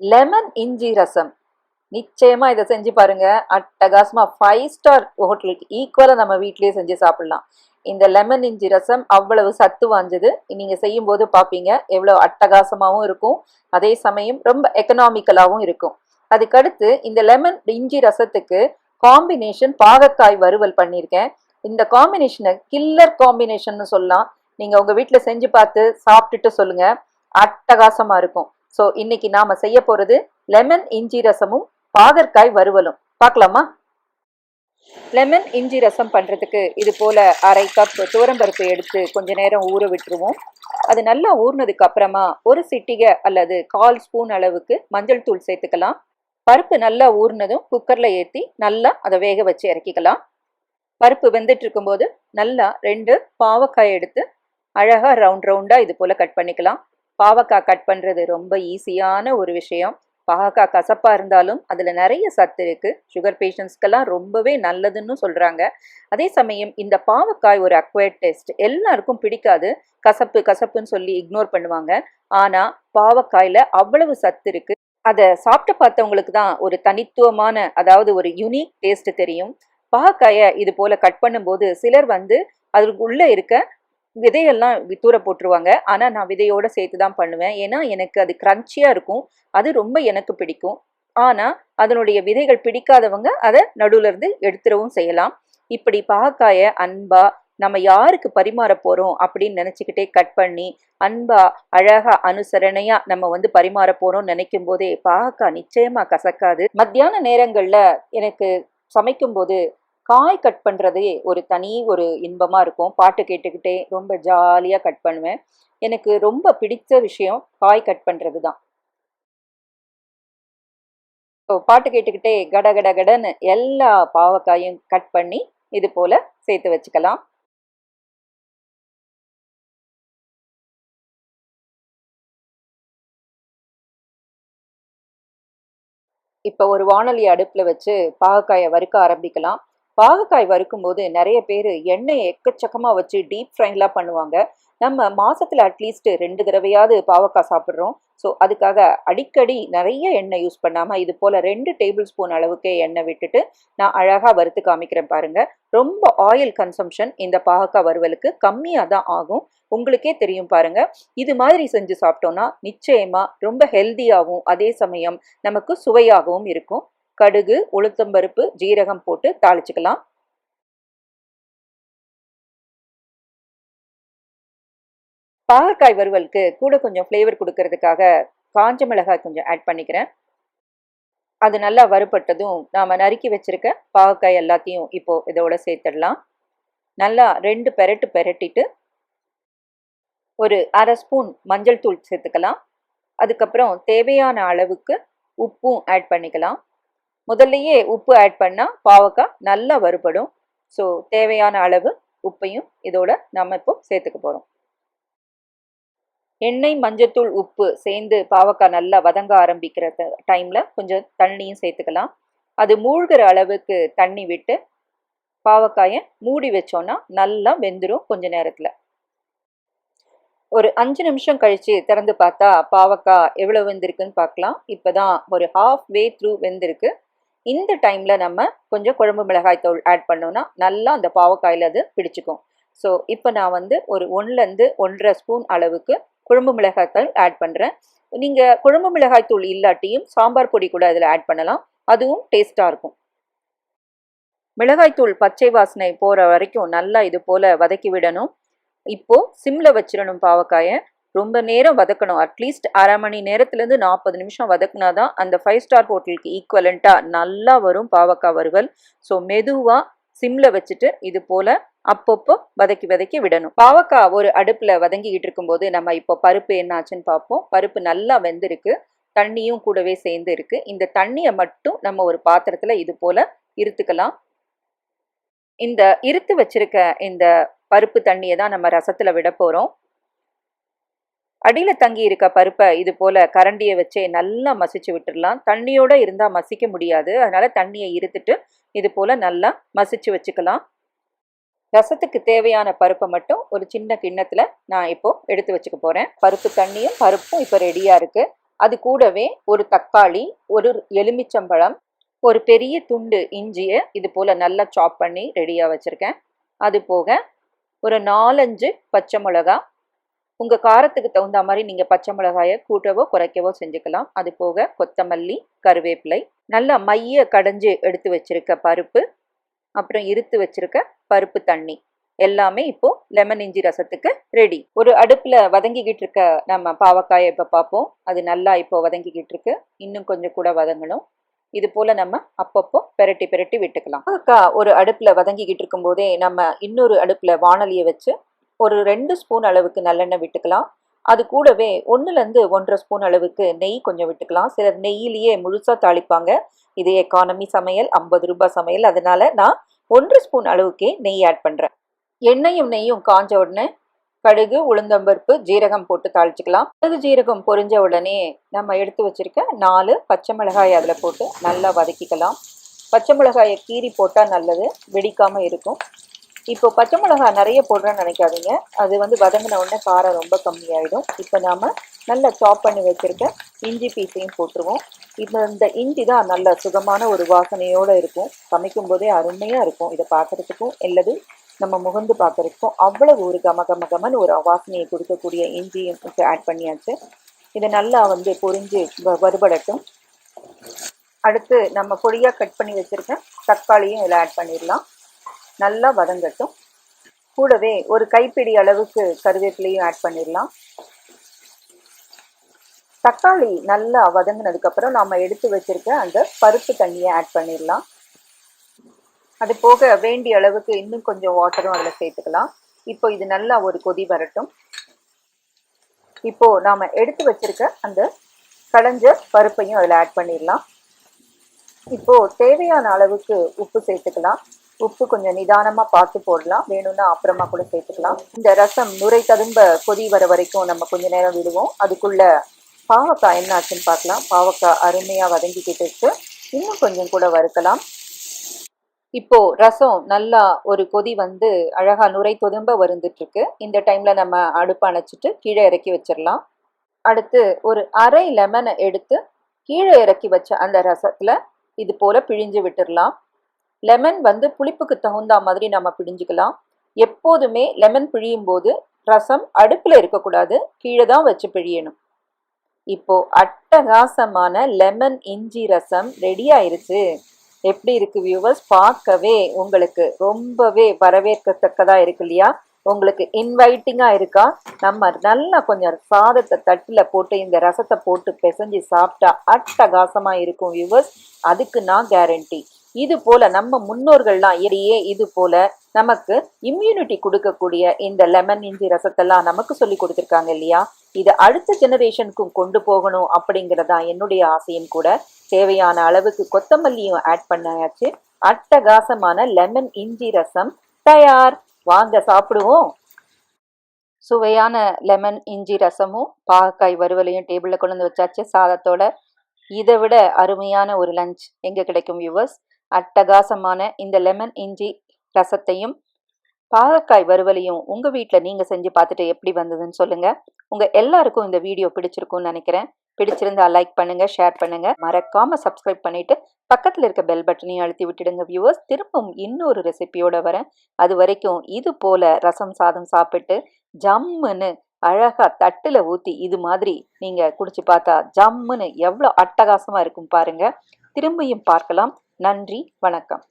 Lemon இஞ்சி ரசம். நிச்சயமா இதை செஞ்சு பாருங்க. அட்டகாசமா ஃபைவ் ஸ்டார் ஹோட்டலுக்கு ஈக்குவலா நம்ம வீட்லயே செஞ்சு சாப்பிடலாம். இந்த லெமன் இஞ்சி ரசம் அவ்வளவு சத்து வாஞ்சது நீங்க செய்யும் போது பாப்பீங்க. எவ்வளவு அட்டகாசமாகவும் இருக்கும். அதே சமயம் ரொம்ப எக்கனாமிக்கலாகவும் இருக்கும். அதுக்கடுத்து இந்த லெமன் இஞ்சி ரசத்துக்கு காம்பினேஷன் பாகக்காய் வறுவல் பண்ணியிருக்கேன். இந்த காம்பினேஷனை கில்லர் காம்பினேஷன் சொல்லலாம். நீங்க உங்க வீட்டில் செஞ்சு பார்த்து சாப்பிட்டுட்டு சொல்லுங்க. அட்டகாசமா இருக்கும். ஸோ இன்னைக்கு நாம செய்ய போறது லெமன் இஞ்சி ரசமும் பாகற்காய் வறுவலும். பார்க்கலாமா? லெமன் இஞ்சி ரசம் பண்றதுக்கு இது போல அரை கப் துவரம்பருப்பு எடுத்து கொஞ்ச நேரம் ஊற விட்டுருவோம். அது நல்லா ஊறினதுக்கு அப்புறமா ஒரு சிட்டிகை அல்லது கால் ஸ்பூன் அளவுக்கு மஞ்சள் தூள் சேர்த்துக்கலாம். பருப்பு நல்லா ஊறினதும் குக்கர்ல ஏற்றி நல்லா அதை வேக வச்சு இறக்கிக்கலாம். பருப்பு வெந்துட்டு இருக்கும்போது நல்லா ரெண்டு பாவக்காய் எடுத்து அழகா ரவுண்ட் ரவுண்டா இது போல கட் பண்ணிக்கலாம். பாவக்காய் கட் பண்ணுறது ரொம்ப ஈஸியான ஒரு விஷயம். பாவக்காய் கசப்பாக இருந்தாலும் அதில் நிறைய சத்து இருக்குது சுகர் பேஷண்ட்ஸ்க்கெல்லாம் ரொம்பவே நல்லதுன்னு சொல்கிறாங்க அதே சமயம் இந்த பாவக்காய் ஒரு அக்வயர்ட் டேஸ்ட் எல்லாருக்கும் பிடிக்காது. கசப்பு கசப்புன்னு சொல்லி இக்னோர் பண்ணுவாங்க. ஆனால் பாவக்காயில் அவ்வளவு சத்து இருக்குது அதை சாப்பிட்டு பார்த்தவங்களுக்கு தான் ஒரு தனித்துவமான அதாவது ஒரு யுனிக் டேஸ்ட் தெரியும். பாவக்காயை இது போல கட் பண்ணும்போது சிலர் வந்து அதுக்கு உள்ளே இருக்க விதையெல்லாம் வி- தூர போட்டுருவாங்க. ஆனால் நான் விதையோட சேர்த்து தான் பண்ணுவேன். ஏன்னா எனக்கு அது க்ரன்ச்சியாக இருக்கும். அது ரொம்ப எனக்கு பிடிக்கும். ஆனால் அதனுடைய விதைகள் பிடிக்காதவங்க அதை நடுவுலேருந்து எடுத்துடவும் செய்யலாம். இப்படி பாகக்காயை அன்பா நம்ம யாருக்கு பரிமாற போகிறோம் அப்படின்னு நினச்சிக்கிட்டே கட் பண்ணி அன்பா அழகா அனுசரணையா நம்ம வந்து பரிமாற போகிறோம்னு நினைக்கும் போதே பாகக்காய் நிச்சயமா கசக்காது. மத்தியான நேரங்களில் எனக்கு சமைக்கும் போது காய் கட் பண்ணுறதே ஒரு தனி ஒரு இன்பமாக இருக்கும். பாட்டு கேட்டுக்கிட்டே ரொம்ப ஜாலியாக கட் பண்ணுவேன். எனக்கு ரொம்ப பிடித்த விஷயம் காய் கட் பண்ணுறது தான் ஸோ பாட்டு கேட்டுக்கிட்டே கட கட கடன்னு எல்லா பாவக்காயும் கட் பண்ணி இது போல் சேர்த்து வச்சுக்கலாம். இப்போ ஒரு வானொலி அடுப்பில் வச்சு பாகக்காயை வறுக்க ஆரம்பிக்கலாம். பாகக்காய் வறுக்கும்போது நிறைய பேர் எண்ணெய் எக்கச்சக்கமாக வச்சு டீப் ஃப்ரைலாம் பண்ணுவாங்க. நம்ம மாசத்துல அட்லீஸ்ட் ரெண்டு தடவையாவது பாவக்காய் சாப்பிட்றோம். ஸோ அதுக்காக அடிக்கடி நிறைய எண்ணெய் யூஸ் பண்ணாமல் இது போல் ரெண்டு டேபிள் ஸ்பூன் அளவுக்கே எண்ணெய் விட்டுட்டு நான் அழகாக வறுத்து காமிக்கிறேன் பாருங்க. ரொம்ப ஆயில் கன்சம்ஷன் இந்த பாகக்காய் வறுவலுக்கு கம்மியாக தான் ஆகும். உங்களுக்கே தெரியும் பாருங்க. இது மாதிரி செஞ்சு சாப்பிட்டோம்னா நிச்சயமா ரொம்ப ஹெல்த்தியாகவும் அதே சமயம் நமக்கு சுவையாகவும் இருக்கும். கடுகு உளுத்தம்பருப்பு ஜீரகம் போட்டு தாளிச்சுக்கலாம். பாகற்காய் வறுவலுக்கு கூட கொஞ்சம் ஃப்ளேவர் கொடுக்கறதுக்காக காஞ்ச மிளகாய் கொஞ்சம் ஆட் பண்ணிக்கிறேன். அது நல்லா வறுபட்டதும் நாம் நறுக்கி வச்சிருக்க பாகக்காய் எல்லாத்தையும் இப்போ இதோட சேர்த்துடலாம். நல்லா ரெண்டு பெரட்டு பெரட்டிட்டு ஒரு அரை ஸ்பூன் மஞ்சள் தூள் சேர்த்துக்கலாம். அதுக்கப்புறம் தேவையான அளவுக்கு உப்பும் ஆட் பண்ணிக்கலாம். முதல்லையே உப்பு ஆட் பண்ணால் பாவக்காய் நல்லா வறுபடும். ஸோ தேவையான அளவு உப்பையும் இதோட நம்ம இப்போ சேர்த்துக்க போகிறோம் எண்ணெய் மஞ்சத்தூள் உப்பு சேர்ந்து பாவக்காய் நல்லா வதங்க ஆரம்பிக்கிற டைமில் கொஞ்சம் தண்ணியும் சேர்த்துக்கலாம். அது மூழ்கிற அளவுக்கு தண்ணி விட்டு பாவக்காயை மூடி வச்சோன்னா நல்லா வெந்துடும் கொஞ்ச நேரத்தில். ஒரு அஞ்சு நிமிஷம் கழிச்சு திறந்து பார்த்தா பாவக்காய் எவ்வளோ வெந்திருக்குன்னு பார்க்கலாம். இப்போ தான் ஒரு ஹாஃப் வே த்ரூ வெந்திருக்கு. இந்த டைமில் நம்ம கொஞ்சம் குழம்பு மிளகாய் தூள் ஆட் பண்ணோன்னா நல்லா அந்த பாவக்காயில் அது பிடிச்சிக்கும். ஸோ இப்போ நான் வந்து ஒரு ஒன்றுலேருந்து ஒன்றரை ஸ்பூன் அளவுக்கு குழம்பு மிளகாய் தூள் ஆட் பண்ணுறேன் நீங்கள் குழம்பு மிளகாய் தூள் இல்லாட்டியும் சாம்பார் பொடி கூட அதில் ஆட் பண்ணலாம். அதுவும் டேஸ்ட்டாக இருக்கும். மிளகாய் தூள் பச்சை வாசனை போகிற வரைக்கும் நல்லா இது போல் வதக்கி விடணும். இப்போது சிம்மில் வச்சிடணும் பாவக்காயை. ரொம்ப நேரம் வதக்கணும். அட்லீஸ்ட் அரை மணி நேரத்துலேருந்து நாற்பது நிமிஷம் வதக்குனாதான் அந்த ஃபைவ் ஸ்டார் ஹோட்டலுக்கு ஈக்குவலண்ட்டாக நல்லா வரும் பாவக்காய் வறுவல். ஸோ மெதுவாக சிம்ல வச்சுட்டு இது போல அப்பப்போ வதக்கி வதக்கி விடணும். பாவக்காய் ஒரு அடுப்பில் வதங்கிக்கிட்டு இருக்கும்போது நம்ம இப்போ பருப்பு என்னாச்சுன்னு பார்ப்போம். பருப்பு நல்லா வெந்திருக்கு. தண்ணியும் கூடவே சேர்ந்து இருக்கு. இந்த தண்ணியை மட்டும் நம்ம ஒரு பாத்திரத்தில் இது போல இருத்துக்கலாம். இந்த இருத்து வச்சிருக்க இந்த பருப்பு தண்ணியை தான் நம்ம ரசத்தில் விட போகிறோம் அடியில் தங்கி இருக்க பருப்பை இது போல கரண்டியை வச்சே நல்லா மசிச்சு விட்டுடலாம் தண்ணியோட இருந்தால் மசிக்க முடியாது. அதனால தண்ணியை இருத்துட்டு இது போல நல்லா மசிச்சு வச்சுக்கலாம். ரசத்துக்கு தேவையான பருப்பை மட்டும் ஒரு சின்ன கிண்ணத்தில் நான் இப்போ எடுத்து வச்சுக்க போகிறேன் பருப்பு தண்ணியும் பருப்பும் இப்போ ரெடியாக இருக்கு. அது கூடவே ஒரு தக்காளி ஒரு எலுமிச்சம்பழம் ஒரு பெரிய துண்டு இஞ்சியை இது போல் நல்லா சாப் பண்ணி ரெடியாக வச்சுருக்கேன். அது போக ஒரு நாலஞ்சு பச்சை மிளகா உங்கள் காரத்துக்கு தகுந்த மாதிரி நீங்கள் பச்சை மிளகாயை கூட்டவோ குறைக்கவோ செஞ்சுக்கலாம். அது போக கொத்தமல்லி கருவேப்பிலை நல்லா மைய கடைஞ்சு எடுத்து வச்சிருக்க பருப்பு அப்புறம் இருத்து வச்சிருக்க பருப்பு தண்ணி. எல்லாமே இப்போ லெமன் இஞ்சி ரசத்துக்கு ரெடி ஒரு அடுப்புல வதங்கிக்கிட்டு இருக்க நம்ம பாவக்காயை இப்போ பார்ப்போம். அது நல்லா இப்போ வதங்கிக்கிட்டு இருக்கு. இன்னும் கொஞ்சம் கூட வதங்கணும். இது போல நம்ம அப்பப்போ பெரட்டி பெரட்டி விட்டுக்கலாம். ஒரு அடுப்புல வதங்கிக்கிட்டு இருக்கும் போதே நம்ம இன்னொரு அடுப்புல வானலியை வச்சு ஒரு ரெண்டு ஸ்பூன் அளவுக்கு நல்லெண்ணெய் விட்டுக்கலாம். அது கூடவே ஒன்றுலேருந்து ஒன்றரை ஸ்பூன் அளவுக்கு நெய் கொஞ்சம் விட்டுக்கலாம். சிலர் நெய்யிலேயே முழுசாக தாளிப்பாங்க. இது எக்கானமி சமையல் ஐம்பது ரூபாய் சமையல். அதனால நான் ஒன்றரை ஸ்பூன் அளவுக்கே நெய் ஆட் பண்ணுறேன் எண்ணெயும் நெய்யும் காஞ்ச உடனே கடுகு உளுந்தம்பருப்பு ஜீரகம் போட்டு தாளிச்சுக்கலாம். கடுகு ஜீரகம் பொரிஞ்ச உடனே நம்ம எடுத்து வச்சிருக்க நாலு பச்சை மிளகாய் அதில் போட்டு நல்லா வதக்கிக்கலாம். பச்சை மிளகாயை கீறி போட்டால் நல்லது. வெடிக்காமல் இருக்கும். இப்போ பச்சை மிளகாய் நிறைய போடுறேன்னு நினைக்காதீங்க. அது வந்து வதங்கின உடனே காரம் ரொம்ப கம்மியாயிடும். இப்போ நாம நல்லா சாப் பண்ணி வச்சிருக்க இஞ்சி பீஸையும் போட்டுருவோம். இப்போ இந்த இஞ்சி தான் நல்ல சுகமான ஒரு வாசனையோடு இருக்கும். சமைக்கும் போதே அருமையாக இருக்கும். இதை பார்க்குறதுக்கும் அல்லது நம்ம முகந்து பார்க்குறதுக்கும் அவ்வளவு ஒரு கம கம கமன்னு ஒரு வாசனையை கொடுக்கக்கூடிய இஞ்சியும் ஆட் பண்ணியாச்சு. இதை நல்லா வந்து பொரிஞ்சு வ- வறுபடட்டும். அடுத்து நம்ம பொடியாக கட் பண்ணி வச்சுருக்கேன் தக்காளியும் இதில் ஆட் பண்ணிடலாம். நல்லா வதங்கட்டும். கூடவே ஒரு கைப்பிடி அளவுக்கு கருவேப்பிலையும் ஆட் பண்ணிடலாம். தக்காளி நல்லா வதங்கினதுக்கப்புறம் நாம் எடுத்து வச்சிருக்க அந்த பருப்பு தண்ணியை ஆட் பண்ணிடலாம். அது போக வேண்டிய அளவுக்கு இன்னும் கொஞ்சம் வாட்டரும் அதில் சேர்த்துக்கலாம். இப்போ இது நல்லா ஒரு கொதி வரட்டும். இப்போ நாம் எடுத்து வச்சிருக்க அந்த களைஞ்ச பருப்பையும் அதில் ஆட் பண்ணிடலாம். இப்போ தேவையான அளவுக்கு உப்பு சேர்த்துக்கலாம். உப்பு கொஞ்சம் நிதானமா பார்த்து போடலாம். வேணும்னா அப்புறமா கூட சேர்த்துக்கலாம். இந்த ரசம் நுரை ததும்ப கொதி வர வரைக்கும் நம்ம கொஞ்ச நேரம் விடுவோம். அதுக்குள்ள பாவக்காய் என்ன ஆச்சுன்னு பார்க்கலாம். பாவக்காய் அருமையா வதங்கிக்கிட்டு இருக்கு. இன்னும் கொஞ்சம் கூட வறுக்கலாம். இப்போ ரசம் நல்லா ஒரு கொதி வந்து அழகா நுரை தொதும்ப வருந்துட்டு இருக்கு. இந்த டைம்ல நம்ம அடுப்பு அணைச்சிட்டு கீழே இறக்கி வச்சிடலாம். அடுத்து ஒரு அரை லெமனை எடுத்து கீழே இறக்கி வச்ச அந்த ரசத்துல இது போல பிழிஞ்சு விட்டுடலாம். லெமன் வந்து புளிப்புக்கு தகுந்த மாதிரி நம்ம பிழிஞ்சிக்கலாம் எப்போதுமே லெமன் பிழியும் போது ரசம் அடுப்பில் இருக்கக்கூடாது. கீழே தான் வச்சு பிழியணும். இப்போ அட்டகாசமான லெமன் இஞ்சி ரசம் ரெடி ஆயிருச்சு. எப்படி இருக்கு வியூவர்ஸ் பார்க்கவே உங்களுக்கு ரொம்பவே வரவேற்கத்தக்கதா இருக்கு இல்லையா? உங்களுக்கு இன்வைட்டிங்காக இருக்கா? நம்ம நல்லா கொஞ்சம் சாதத்தை தட்டில் போட்டு இந்த ரசத்தை போட்டு பிசைஞ்சு சாப்பிட்டா அட்டகாசமாக இருக்கும் வியூவர்ஸ் அதுக்கு நான் கேரண்டி இது போல நம்ம முன்னோர்கள்லாம் இடையே இது போல நமக்கு இம்யூனிட்டி கொடுக்கக்கூடிய இந்த லெமன் இஞ்சி ரசத்தெல்லாம் நமக்கு சொல்லி கொடுத்துருக்காங்க இல்லையா? இது அடுத்த ஜெனரேஷனுக்கும் கொண்டு போகணும் அப்படிங்கிறதா என்னுடைய ஆசையும் கூட. தேவையான அளவுக்கு கொத்தமல்லியும் ஆட் பண்ணாச்சு அட்டகாசமான லெமன் இஞ்சி ரசம் தயார். வாங்க சாப்பிடுவோம். சுவையான லெமன் இஞ்சி ரசமும் பாகக்காய் வறுவலையும் டேபிளில் கொண்டு வந்து வச்சாச்சு. சாதத்தோட இதை விட அருமையான ஒரு லஞ்ச் எங்கே கிடைக்கும் வியூவர்ஸ் அட்டகாசமான இந்த லெமன் இஞ்சி ரசத்தையும் பாகக்காய் வறுவலையும் உங்கள் வீட்டில் நீங்கள் செஞ்சு பார்த்துட்டு எப்படி வந்ததுன்னு சொல்லுங்கள் உங்கள் எல்லாருக்கும் இந்த வீடியோ பிடிச்சிருக்கும்னு நினைக்கிறேன். பிடிச்சிருந்தா லைக் பண்ணுங்கள் ஷேர் பண்ணுங்கள் மறக்காமல் சப்ஸ்கிரைப் பண்ணிவிட்டு பக்கத்தில் இருக்க பெல் பட்டனையும் அழுத்தி விட்டுடுங்க வியூவர்ஸ் திரும்பவும் இன்னொரு ரெசிபியோடு வரேன். அது வரைக்கும் இது போல் ரசம் சாதம் சாப்பிட்டு ஜம்முன்னு அழகாக தட்டில் ஊற்றி இது மாதிரி நீங்கள் குடிச்சு பார்த்தா ஜம்முன்னு எவ்வளோ அட்டகாசமாக இருக்கும் பாருங்க. திரும்பியும் பார்க்கலாம். நன்றி வணக்கம்.